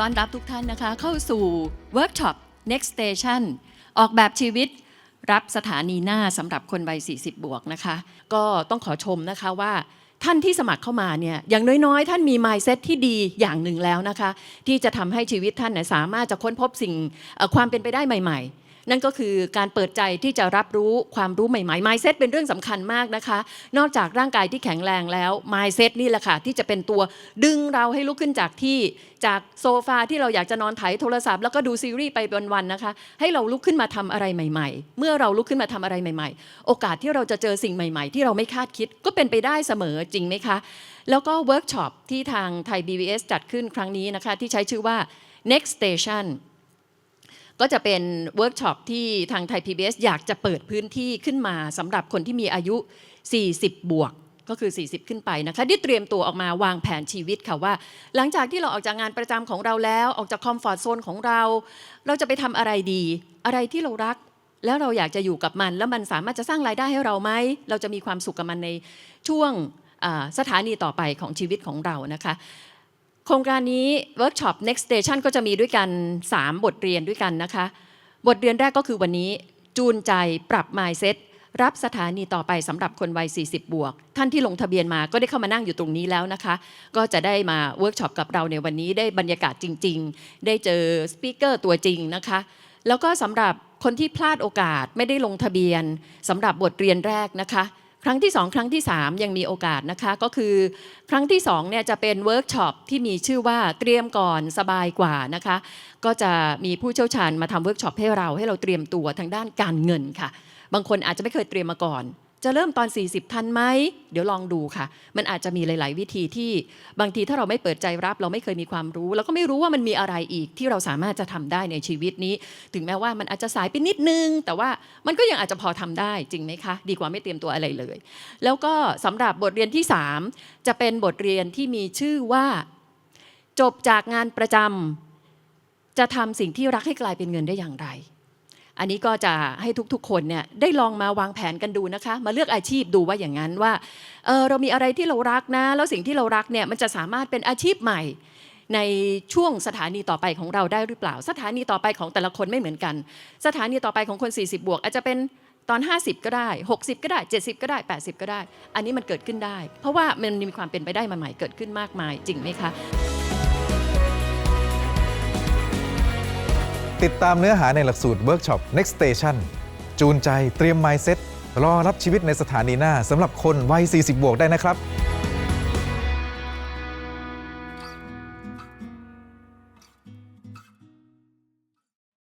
ต้อนรับทุกท่านนะคะ เข้าสู่เวิร์กช็อป Next Station ออกแบบชีวิตรับสถานีหน้าสำหรับคนวัย 40 บวกนะคะ ก็ต้องขอชมนะคะว่าท่านที่สมัครเข้ามาเนี่ยอย่างน้อยๆ ท่านมี mindset ที่ดีอย่างหนึ่งแล้วนะคะ ที่จะทำให้ชีวิตท่านสามารถจะค้นพบสิ่งความเป็นไปได้ใหม่ ๆ นั่นก็คือการเปิดใจที่จะรับรู้ความรู้ใหม่ๆ mindset เป็นเรื่องสำคัญมากนะคะ นอกจากร่างกายที่แข็งแรงแล้ว mindset นี่แหละค่ะที่จะเป็นตัวดึงเราให้ลุกขึ้นจากที่จากโซฟาที่เราอยากจะนอนไถโทรศัพท์แล้วก็ดูซีรีส์ไปวันๆนะคะ ให้เราลุกขึ้นมาทำอะไรใหม่ ๆ เมื่อเราลุกขึ้นมาทำอะไรใหม่ ๆ โอกาสที่เราจะเจอสิ่งใหม่ ๆ ที่เราไม่คาดคิดก็เป็นไปได้เสมอจริงไหมคะ แล้วก็เวิร์กช็อปที่ทางไทย BBS จัดขึ้นครั้งนี้นะคะ ที่ใช้ชื่อว่า next station ก็จะเป็นเวิร์กช็อปที่ทางไทย PBS อยากจะเปิดพื้นที่ขึ้นมาสำหรับคนที่มีอายุ 40 บวกก็คือ 40 ขึ้นไปนะคะที่เตรียมตัวออกมาวางแผนชีวิตค่ะว่า หลังจากที่เราออกจากงานประจำของเราแล้วออกจากคอมฟอร์ทโซนของเรา เราจะไปทำอะไรดี อะไรที่เรารัก แล้วเราอยากจะอยู่กับมัน แล้วมันสามารถจะสร้างรายได้ให้เราไหมเราจะมีความสุขกับมันในช่วงสถานีต่อไปของชีวิตของเรานะคะ โครงการนี้เวิร์กช็อป next station ก็จะมีด้วยกัน 3 บทเรียนด้วยกันนะคะ บทเรียนแรกก็คือวันนี้จูนใจปรับ mindset รับสถานีต่อไปสำหรับคนวัย 40 บวก ท่านที่ลงทะเบียนมาก็ได้เข้ามานั่งอยู่ตรงนี้แล้วนะคะ ก็จะได้มาเวิร์กช็อปกับเราในวันนี้ได้บรรยากาศจริง ๆ ได้เจอสปีกเกอร์ตัวจริงนะคะ แล้วก็สำหรับคนที่พลาดโอกาสไม่ได้ลงทะเบียนสำหรับบทเรียนแรกนะคะ ครั้งที่ 2 ครั้งที่ 3 ยังมีโอกาสนะคะก็คือครั้งที่2เนี่ยจะเป็นเวิร์กช็อปที่มีชื่อว่าเตรียมก่อนสบายกว่านะคะก็จะมีผู้เชี่ยวชาญมาทำเวิร์กช็อปให้เราให้เราเตรียมตัวทางด้านการเงินค่ะ บางคนอาจจะไม่เคยเตรียมมาก่อน จะเริ่มตอน 40 ทันไหม เดี๋ยวลองดูค่ะ มันอาจจะมีหลาย ๆ วิธีที่บางทีถ้าเราไม่เปิดใจรับ เราไม่เคยมีความรู้เราก็ไม่รู้ว่ามันมีอะไรอีกที่เราสามารถจะทำได้ในชีวิตนี้ ถึงแม้ว่ามันอาจจะสายไปนิดนึง แต่ว่ามันก็ยังอาจจะพอทำได้จริงไหมคะ ดีกว่าไม่เตรียมตัวอะไรเลย แล้วก็สำหรับบทเรียนที่ 3 จะเป็นบทเรียนที่มีชื่อว่า จบจากงานประจำจะทำสิ่งที่รักให้กลายเป็นเงินได้อย่างไร อันนี้ก็จะให้ทุกๆ คนเนี่ยได้ลองมาวางแผนกันดูนะคะ มาเลือกอาชีพดูว่าอย่างนั้นว่าเออเรามีอะไรที่เรารักนะ แล้วสิ่งที่เรารักเนี่ยมันจะสามารถเป็นอาชีพใหม่ ในช่วงสถานีต่อไปของเราได้หรือเปล่า สถานีต่อไปของแต่ละคนไม่เหมือนกัน สถานีต่อไปของคน 40 บวก อาจจะเป็นตอน 50 ก็ได้ 60 ก็ได้ 70 ก็ได้ 80 ก็ได้ อันนี้มันเกิดขึ้นได้ เพราะว่ามันมีความเป็นไปได้ใหม่ๆเกิดขึ้นมากมายจริงไหมคะ ติดตามเนื้อหาในหลักสูตรเวิร์กช็อป Next Station จูนใจเตรียม mindset รอรับชีวิตในสถานีหน้าสำหรับคนวัย 40 บวกได้นะครับ